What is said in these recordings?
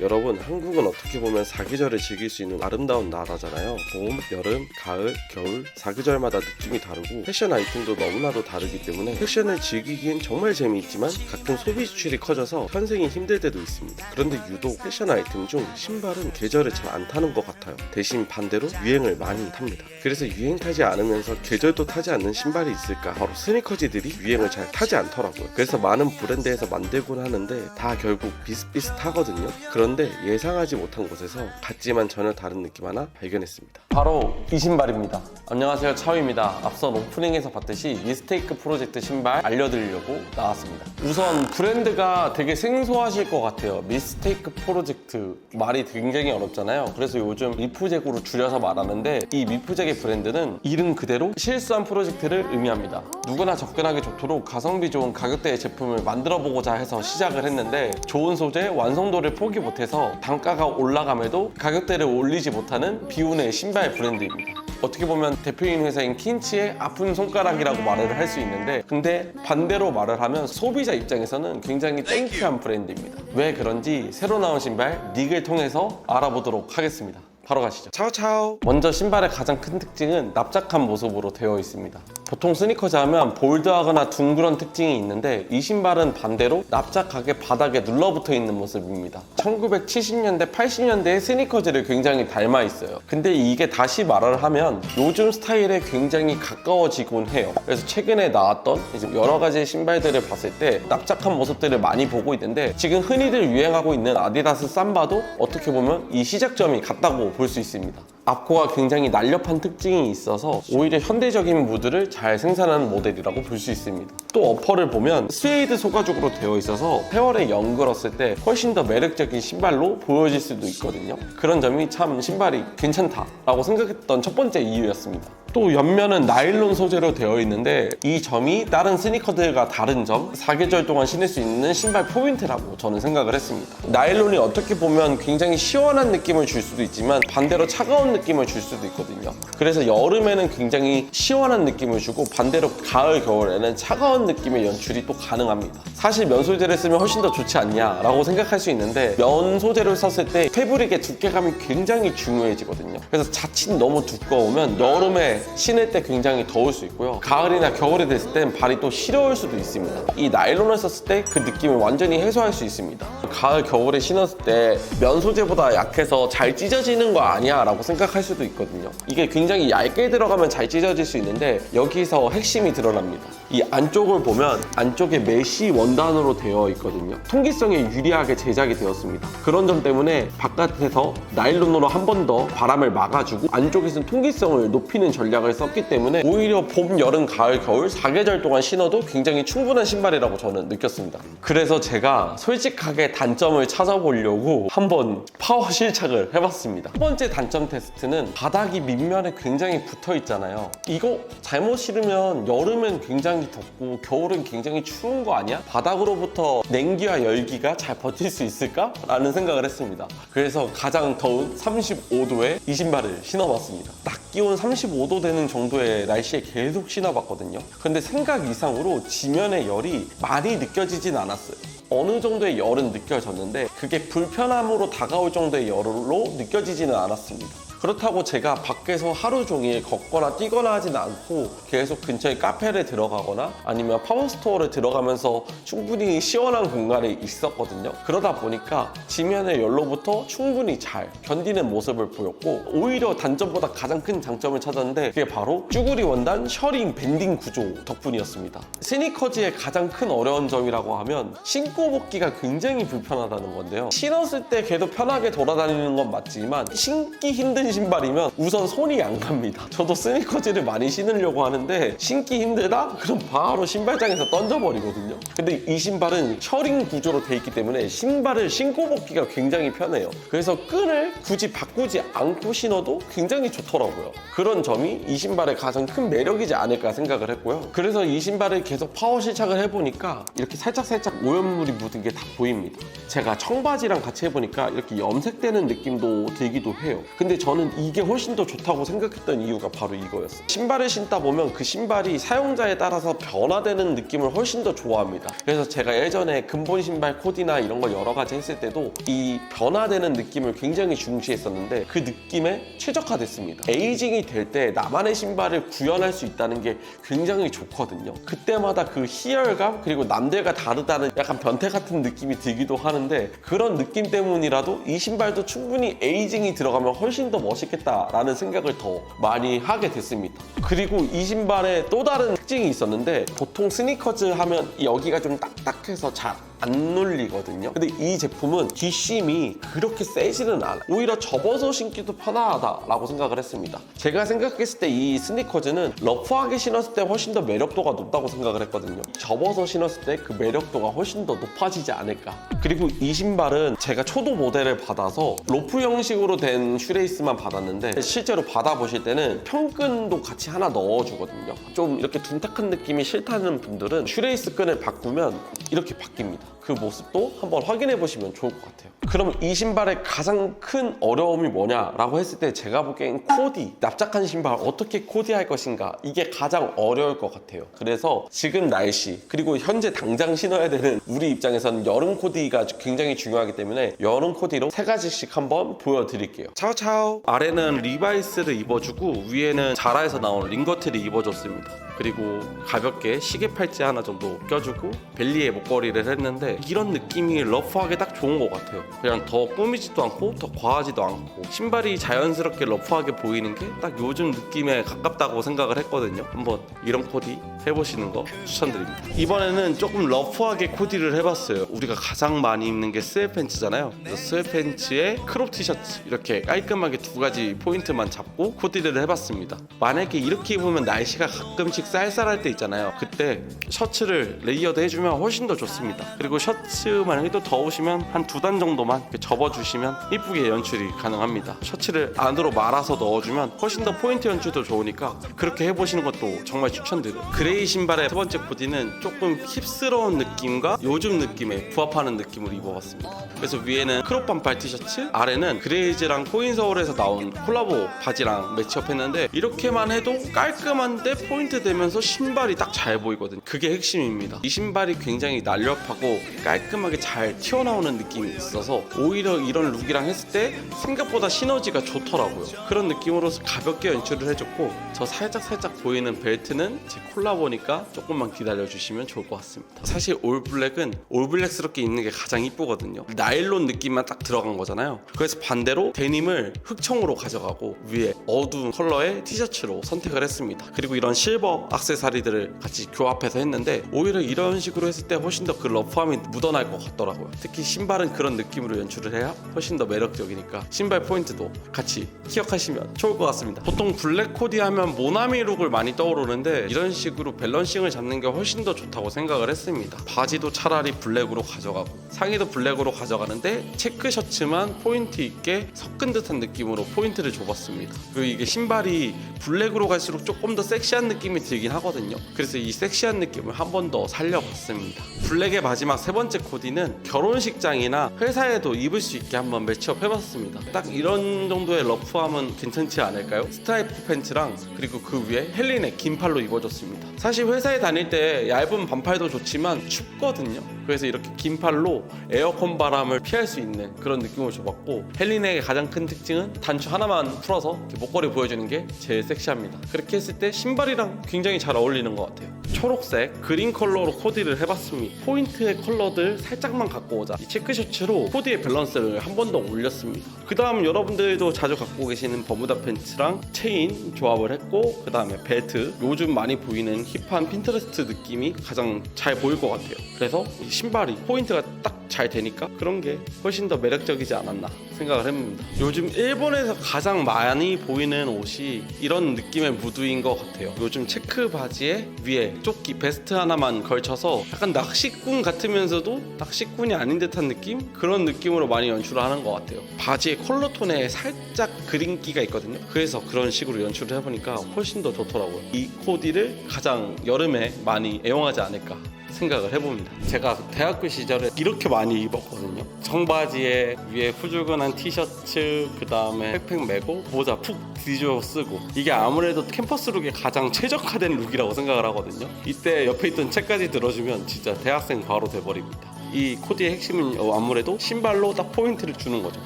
여러분 한국은 어떻게 보면 사계절을 즐길 수 있는 아름다운 나라잖아요. 봄, 여름, 가을, 겨울 사계절마다 느낌이 다르고 패션 아이템도 너무나도 다르기 때문에 패션을 즐기기엔 정말 재미있지만 가끔 소비 지출이 커져서 현생이 힘들 때도 있습니다. 그런데 유독 패션 아이템 중 신발은 계절을 잘 안 타는 것 같아요. 대신 반대로 유행을 많이 탑니다. 그래서 유행 타지 않으면서 계절도 타지 않는 신발이 있을까? 바로 스니커즈들이 유행을 잘 타지 않더라고요. 그래서 많은 브랜드에서 만들곤 하는데 다 결국 비슷비슷하거든요. 그런 데 예상하지 못한 곳에서 같지만 전혀 다른 느낌 하나 발견했습니다 바로 이 신발입니다. 안녕하세요 차우입니다. 앞선 오프닝에서 봤듯이 미스테이크 프로젝트 신발 알려드리려고 나왔습니다. 우선 브랜드가 되게 생소하실 것 같아요. 미스테이크 프로젝트 말이 굉장히 어렵잖아요. 그래서 요즘 미프잭으로 줄여서 말하는데 이 미프잭의 브랜드는 이름 그대로 실수한 프로젝트를 의미합니다. 누구나 접근하기 좋도록 가성비 좋은 가격대의 제품을 만들어 보고자 해서 시작을 했는데 좋은 소재, 완성도를 포기 못 해서 단가가 올라감에도 가격대를 올리지 못하는 비운의 신발 브랜드입니다. 어떻게 보면 대표인 회사인 킨치의 아픈 손가락이라고 말을 할 수 있는데 근데 반대로 말을 하면 소비자 입장에서는 굉장히 땡큐한 브랜드입니다. 왜 그런지 새로 나온 신발 닉을 통해서 알아보도록 하겠습니다. 바로 가시죠. 차오차오 먼저 신발의 가장 큰 특징은 납작한 모습으로 되어 있습니다. 보통 스니커즈 하면 볼드하거나 둥그런 특징이 있는데 이 신발은 반대로 납작하게 바닥에 눌러붙어 있는 모습입니다. 1970년대, 80년대의 스니커즈를 굉장히 닮아 있어요. 근데 이게 다시 말을 하면 요즘 스타일에 굉장히 가까워지곤 해요. 그래서 최근에 나왔던 여러 가지 신발들을 봤을 때 납작한 모습들을 많이 보고 있는데 지금 흔히들 유행하고 있는 아디다스 삼바도 어떻게 보면 이 시작점이 같다고 볼 수 있습니다. 앞코가 굉장히 날렵한 특징이 있어서 오히려 현대적인 무드를 잘 생산하는 모델이라고 볼 수 있습니다. 또 어퍼를 보면 스웨이드 소가죽으로 되어 있어서 세월에 연글었을 때 훨씬 더 매력적인 신발로 보여질 수도 있거든요. 그런 점이 참 신발이 괜찮다라고 생각했던 첫 번째 이유였습니다. 또 옆면은 나일론 소재로 되어 있는데 이 점이 다른 스니커들과 다른 점, 사계절 동안 신을 수 있는 신발 포인트라고 저는 생각을 했습니다. 나일론이 어떻게 보면 굉장히 시원한 느낌을 줄 수도 있지만 반대로 차가운 느낌을 줄 수도 있거든요. 그래서 여름에는 굉장히 시원한 느낌을 주고 반대로 가을, 겨울에는 차가운 느낌의 연출이 또 가능합니다. 사실 면 소재를 쓰면 훨씬 더 좋지 않냐라고 생각할 수 있는데 면 소재를 썼을 때 패브릭의 두께감이 굉장히 중요해지거든요. 그래서 자칫 너무 두꺼우면 여름에 신을 때 굉장히 더울 수 있고요. 가을이나 겨울이 됐을 땐 발이 또 시려울 수도 있습니다. 이 나일론을 썼을 때 그 느낌을 완전히 해소할 수 있습니다. 가을, 겨울에 신었을 때 면 소재보다 약해서 잘 찢어지는 거 아니야 라고 생각 할 수도 있거든요. 이게 굉장히 얇게 들어가면 잘 찢어질 수 있는데 여기서 핵심이 드러납니다. 이 안쪽을 보면 안쪽에 메쉬 원단으로 되어 있거든요. 통기성에 유리하게 제작이 되었습니다. 그런 점 때문에 바깥에서 나일론으로 한 번 더 바람을 막아주고 안쪽에서는 통기성을 높이는 전략을 썼기 때문에 오히려 봄, 여름, 가을, 겨울 4계절 동안 신어도 굉장히 충분한 신발이라고 저는 느꼈습니다. 그래서 제가 솔직하게 단점을 찾아보려고 한번 파워 실착을 해봤습니다. 첫 번째 단점 테스트 는 바닥이 밑면에 굉장히 붙어 있잖아요. 이거 잘못 실으면 여름엔 굉장히 덥고 겨울은 굉장히 추운 거 아니야? 바닥으로부터 냉기와 열기가 잘 버틸 수 있을까? 라는 생각을 했습니다. 그래서 가장 더운 35도에 이 신발을 신어봤습니다. 낮 기온 35도 되는 정도의 날씨에 계속 신어봤거든요. 근데 생각 이상으로 지면의 열이 많이 느껴지진 않았어요. 어느 정도의 열은 느껴졌는데 그게 불편함으로 다가올 정도의 열로 느껴지지는 않았습니다. 그렇다고 제가 밖에서 하루 종일 걷거나 뛰거나 하진 않고 계속 근처에 카페를 들어가거나 아니면 파워스토어를 들어가면서 충분히 시원한 공간에 있었거든요. 그러다 보니까 지면의 열로부터 충분히 잘 견디는 모습을 보였고 오히려 단점보다 가장 큰 장점을 찾았는데 그게 바로 쭈구리 원단 셔링 밴딩 구조 덕분이었습니다. 스니커즈의 가장 큰 어려운 점이라고 하면 신고 벗기가 굉장히 불편하다는 건데요. 신었을 때 계속 편하게 돌아다니는 건 맞지만 신기 힘든 신발이면 우선 손이 안 갑니다. 저도 스니커즈를 많이 신으려고 하는데 신기 힘들다? 그럼 바로 신발장에서 던져버리거든요. 근데 이 신발은 셔링 구조로 돼 있기 때문에 신발을 신고 벗기가 굉장히 편해요. 그래서 끈을 굳이 바꾸지 않고 신어도 굉장히 좋더라고요. 그런 점이 이 신발의 가장 큰 매력이지 않을까 생각을 했고요. 그래서 이 신발을 계속 파워 실착을 해보니까 이렇게 살짝살짝 오염물이 묻은 게 다 보입니다. 제가 청바지랑 같이 해보니까 이렇게 염색되는 느낌도 들기도 해요. 근데 저는 저는 이게 훨씬 더 좋다고 생각했던 이유가 바로 이거였어요. 신발을 신다 보면 그 신발이 사용자에 따라서 변화되는 느낌을 훨씬 더 좋아합니다. 그래서 제가 예전에 근본 신발 코디나 이런 거 여러 가지 했을 때도 이 변화되는 느낌을 굉장히 중시했었는데 그 느낌에 최적화됐습니다. 에이징이 될 때 나만의 신발을 구현할 수 있다는 게 굉장히 좋거든요. 그때마다 그 희열감 그리고 남들과 다르다는 약간 변태 같은 느낌이 들기도 하는데 그런 느낌 때문이라도 이 신발도 충분히 에이징이 들어가면 훨씬 더 멋 있겠다라는 생각을 더 많이 하게 됐습니다. 그리고 이 신발에 또 다른 특징이 있었는데 보통 스니커즈 하면 여기가 좀 딱딱해서 잘 안 눌리거든요. 근데 이 제품은 뒷심이 그렇게 세지는 않아요. 오히려 접어서 신기도 편하다라고 생각을 했습니다. 제가 생각했을 때 이 스니커즈는 러프하게 신었을 때 훨씬 더 매력도가 높다고 생각을 했거든요. 접어서 신었을 때 그 매력도가 훨씬 더 높아지지 않을까. 그리고 이 신발은 제가 초도 모델을 받아서 로프 형식으로 된 슈레이스만 받았는데 실제로 받아보실 때는 평끈도 같이 하나 넣어주거든요. 좀 이렇게 둔탁한 느낌이 싫다는 분들은 슈레이스 끈을 바꾸면 이렇게 바뀝니다. 그 모습도 한번 확인해 보시면 좋을 것 같아요. 그럼 이 신발의 가장 큰 어려움이 뭐냐라고 했을 때 제가 보기엔 코디, 납작한 신발 어떻게 코디할 것인가 이게 가장 어려울 것 같아요. 그래서 지금 날씨 그리고 현재 당장 신어야 되는 우리 입장에서는 여름 코디가 굉장히 중요하기 때문에 여름 코디로 세 가지씩 한번 보여드릴게요. 차오차오 아래는 리바이스를 입어주고 위에는 자라에서 나온 링거트를 입어줬습니다 그리고 가볍게 시계 팔찌 하나 정도 껴주고 벨리에 목걸이를 했는데 이런 느낌이 러프하게 딱 좋은 것 같아요. 그냥 더 꾸미지도 않고 더 과하지도 않고 신발이 자연스럽게 러프하게 보이는 게 딱 요즘 느낌에 가깝다고 생각을 했거든요. 한번 이런 코디 해보시는 거 추천드립니다. 이번에는 조금 러프하게 코디를 해봤어요. 우리가 가장 많이 입는 게 스웨팬츠잖아요. 스웨팬츠에 크롭 티셔츠 이렇게 깔끔하게 두 가지 포인트만 잡고 코디를 해봤습니다. 만약에 이렇게 입으면 날씨가 가끔 씩 쌀쌀할 때 있잖아요. 그때 셔츠를 레이어드 해주면 훨씬 더 좋습니다. 그리고 셔츠 만약에 또 더우시면 한 두 단 정도만 접어주시면 이쁘게 연출이 가능합니다. 셔츠를 안으로 말아서 넣어주면 훨씬 더 포인트 연출도 좋으니까 그렇게 해보시는 것도 정말 추천드려요. 그레이 신발의 세 번째 코디는 조금 힙스러운 느낌과 요즘 느낌에 부합하는 느낌으로 입어봤습니다. 그래서 위에는 크롭 반팔 티셔츠 아래는 그레이즈랑 코인 서울에서 나온 콜라보 바지랑 매치업했는데 이렇게만 해도 깔끔한데 포인트 되 면서 신발이 딱 잘 보이거든요. 그게 핵심입니다. 이 신발이 굉장히 날렵하고 깔끔하게 잘 튀어나오는 느낌이 있어서 오히려 이런 룩이랑 했을 때 생각보다 시너지가 좋더라고요. 그런 느낌으로 가볍게 연출을 해줬고 저 살짝 살짝 보이는 벨트는 제 콜라보니까 조금만 기다려주시면 좋을 것 같습니다. 사실 올블랙은 올블랙스럽게 입는 게 가장 이쁘거든요. 나일론 느낌만 딱 들어간 거잖아요. 그래서 반대로 데님을 흑청으로 가져가고 위에 어두운 컬러의 티셔츠로 선택을 했습니다. 그리고 이런 실버 악세사리들을 같이 교합해서 했는데 오히려 이런 식으로 했을 때 훨씬 더 그 러프함이 묻어날 것 같더라고요. 특히 신발은 그런 느낌으로 연출을 해야 훨씬 더 매력적이니까 신발 포인트도 같이 기억하시면 좋을 것 같습니다. 보통 블랙 코디 하면 모나미 룩을 많이 떠오르는데 이런 식으로 밸런싱을 잡는 게 훨씬 더 좋다고 생각을 했습니다. 바지도 차라리 블랙으로 가져가고 상의도 블랙으로 가져가는데 체크 셔츠만 포인트 있게 섞은 듯한 느낌으로 포인트를 줘봤습니다. 그리고 이게 신발이 블랙으로 갈수록 조금 더 섹시한 느낌이 들긴 하거든요. 그래서 이 섹시한 느낌을 한 번 더 살려봤습니다. 블랙의 마지막 세 번째 코디는 결혼식장이나 회사에도 입을 수 있게 한번 매치업 해봤습니다. 딱 이런 정도의 러프함은 괜찮지 않을까요? 스트라이프 팬츠랑 그리고 그 위에 헬린의 긴 팔로 입어줬습니다. 사실 회사에 다닐 때 얇은 반팔도 좋지만 춥거든요. 그래서 이렇게 긴 팔로 에어컨 바람을 피할 수 있는 그런 느낌을 줘봤고 헬린의 가장 큰 특징은 단추 하나만 풀어서 목걸이 보여주는 게 제일 섹시합니다. 그렇게 했을 때 신발이랑 굉장히 잘 어울리는 것 같아요. 초록색 그린 컬러로 코디를 해봤습니다. 포인트의 컬러들 살짝만 갖고 오자. 이 체크 셔츠로 코디의 밸런스를 한 번 더 올렸습니다. 그 다음 여러분들도 자주 갖고 계시는 버무다 팬츠랑 체인 조합을 했고 그 다음에 벨트. 요즘 많이 보이는 힙한 핀터레스트 느낌이 가장 잘 보일 것 같아요. 그래서 이 신발이 포인트가 딱 잘 되니까 그런 게 훨씬 더 매력적이지 않았나 생각을 해봅니다. 요즘 일본에서 가장 많이 보이는 옷이 이런 느낌의 무드인 것 같아요. 요즘 체크 바지에 위에 조끼 베스트 하나만 걸쳐서 약간 낚시꾼 같으면서도 낚시꾼이 아닌 듯한 느낌? 그런 느낌으로 많이 연출을 하는 것 같아요. 바지의 컬러 톤에 살짝 그린기가 있거든요. 그래서 그런 식으로 연출을 해보니까 훨씬 더 좋더라고요. 이 코디를 가장 여름에 많이 애용하지 않을까 생각을 해봅니다. 제가 대학교 시절에 이렇게 많이 입었거든요. 청바지에 위에 후줄근한 티셔츠, 그 다음에 백팩 메고 모자 푹 뒤집어 쓰고 이게 아무래도 캠퍼스 룩에 가장 최적화된 룩이라고 생각을 하거든요. 이때 옆에 있던 책까지 들어주면 진짜 대학생 바로 돼버립니다. 이 코디의 핵심은 어, 아무래도 신발로 딱 포인트를 주는 거죠.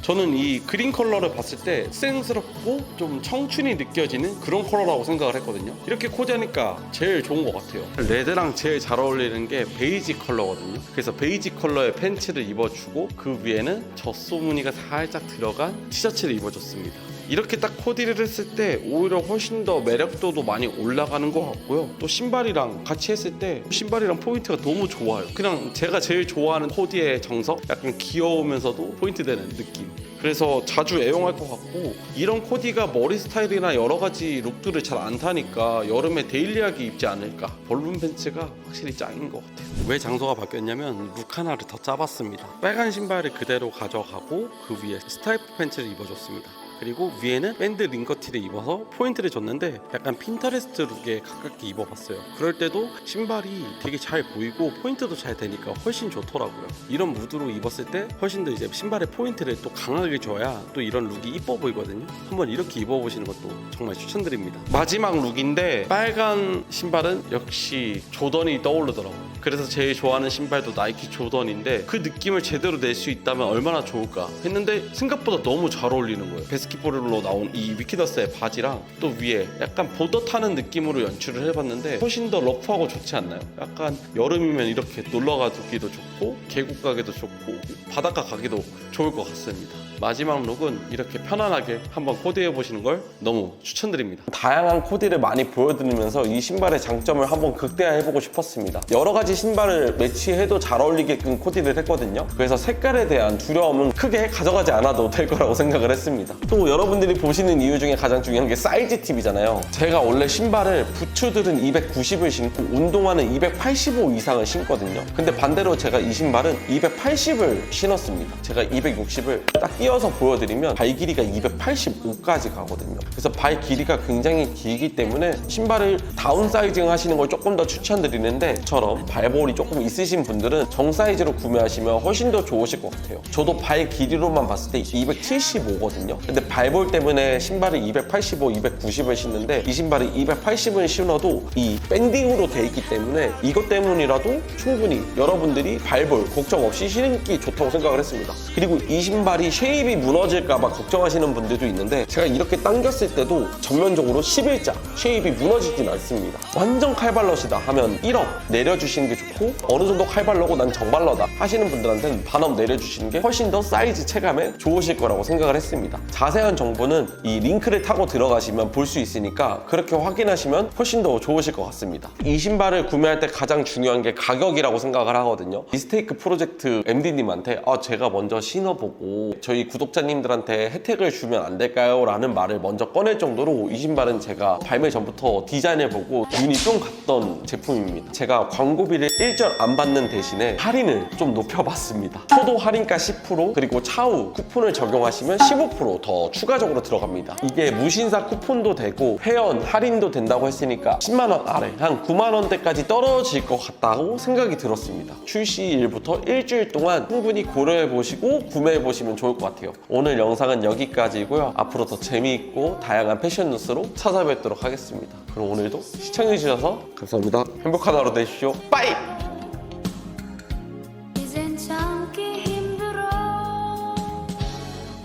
저는 이 그린 컬러를 봤을 때 쌩스럽고 좀 청춘이 느껴지는 그런 컬러라고 생각을 했거든요. 이렇게 코디하니까 제일 좋은 것 같아요. 레드랑 제일 잘 어울리는 게 베이지 컬러거든요. 그래서 베이지 컬러의 팬츠를 입어주고 그 위에는 젖소 무늬가 살짝 들어간 티셔츠를 입어줬습니다. 이렇게 딱 코디를 했을 때 오히려 훨씬 더 매력도도 많이 올라가는 것 같고요. 또 신발이랑 같이 했을 때 신발이랑 포인트가 너무 좋아요. 그냥 제가 제일 좋아하는 코디의 정석? 약간 귀여우면서도 포인트 되는 느낌. 그래서 자주 애용할 것 같고 이런 코디가 머리 스타일이나 여러 가지 룩들을 잘 안 타니까 여름에 데일리하게 입지 않을까 볼륨 팬츠가 확실히 짱인 것 같아요 왜 장소가 바뀌었냐면 룩 하나를 더 짜봤습니다 빨간 신발을 그대로 가져가고 그 위에 스타이프 팬츠를 입어줬습니다 그리고 위에는 밴드 링거티를 입어서 포인트를 줬는데 약간 핀터레스트 룩에 가깝게 입어봤어요. 그럴 때도 신발이 되게 잘 보이고 포인트도 잘 되니까 훨씬 좋더라고요. 이런 무드로 입었을 때 훨씬 더 이제 신발에 포인트를 또 강하게 줘야 또 이런 룩이 이뻐 보이거든요. 한번 이렇게 입어보시는 것도 정말 추천드립니다. 마지막 룩인데 빨간 신발은 역시 조던이 떠오르더라고요. 그래서 제일 좋아하는 신발도 나이키 조던인데 그 느낌을 제대로 낼 수 있다면 얼마나 좋을까 했는데 생각보다 너무 잘 어울리는 거예요. 베스키볼로 나온 이 위키더스의 바지랑 또 위에 약간 보더 타는 느낌으로 연출을 해봤는데 훨씬 더 러프하고 좋지 않나요? 약간 여름이면 이렇게 놀러 가기도 좋고 계곡 가기도 좋고 바닷가 가기도 좋을 것 같습니다. 마지막 룩은 이렇게 편안하게 한번 코디해 보시는 걸 너무 추천드립니다. 다양한 코디를 많이 보여드리면서 이 신발의 장점을 한번 극대화해보고 싶었습니다. 여러 가지 신발을 매치해도 잘 어울리게끔 코디를 했거든요. 그래서 색깔에 대한 두려움은 크게 가져가지 않아도 될 거라고 생각을 했습니다. 또 여러분들이 보시는 이유 중에 가장 중요한 게 사이즈 팁이잖아요. 제가 원래 신발을 부츠들은 290을 신고 운동화는 285 이상을 신거든요. 근데 반대로 제가 이 신발은 280을 신었습니다. 제가 260을 딱 띄어서 보여드리면 발 길이가 285까지 가거든요. 그래서 발 길이가 굉장히 길기 때문에 신발을 다운 사이징 하시는 걸 조금 더 추천드리는데 저처럼 발 볼이 조금 있으신 분들은 정 사이즈로 구매하시면 훨씬 더 좋으실 것 같아요. 저도 발 길이로만 봤을 때 275거든요. 근데 발볼 때문에 신발을 285, 290을 신는데 이 신발이 280을 신어도 이 밴딩으로 돼 있기 때문에 이것 때문이라도 충분히 여러분들이 발볼 걱정 없이 신기 좋다고 생각을 했습니다. 그리고 이 신발이 쉐입이 무너질까봐 걱정하시는 분들도 있는데 제가 이렇게 당겼을 때도 전면적으로 11자 쉐입이 무너지진 않습니다. 완전 칼발럿이다 하면 1억 내려주시는 게 좋고 어느 정도 칼발러고 난 정발러다 하시는 분들한테는 반업 내려주시는 게 훨씬 더 사이즈 체감에 좋으실 거라고 생각을 했습니다. 자세한 정보는 이 링크를 타고 들어가시면 볼 수 있으니까 그렇게 확인하시면 훨씬 더 좋으실 것 같습니다. 이 신발을 구매할 때 가장 중요한 게 가격이라고 생각을 하거든요. 미스테이크 프로젝트 MD님한테 아, 제가 먼저 신어보고 저희 구독자님들한테 혜택을 주면 안 될까요? 라는 말을 먼저 꺼낼 정도로 이 신발은 제가 발매 전부터 디자인해보고 눈이 좀 갔던 제품입니다. 제가 광고비를 일절 안 받는 대신에 할인을 좀 높여봤습니다. 초도 할인가 10% 그리고 차후 쿠폰을 적용하시면 15%더 추가적으로 들어갑니다. 이게 무신사 쿠폰도 되고 회원 할인도 된다고 했으니까 10만 원 아래 한 9만 원대까지 떨어질 것 같다고 생각이 들었습니다. 출시일부터 일주일 동안 충분히 고려해 보시고 구매해 보시면 좋을 것 같아요. 오늘 영상은 여기까지고요. 앞으로 더 재미있고 다양한 패션 뉴스로 찾아뵙도록 하겠습니다. 그럼 오늘도 시청해 주셔서 감사합니다. 행복한 하루 되십시오. 빠이!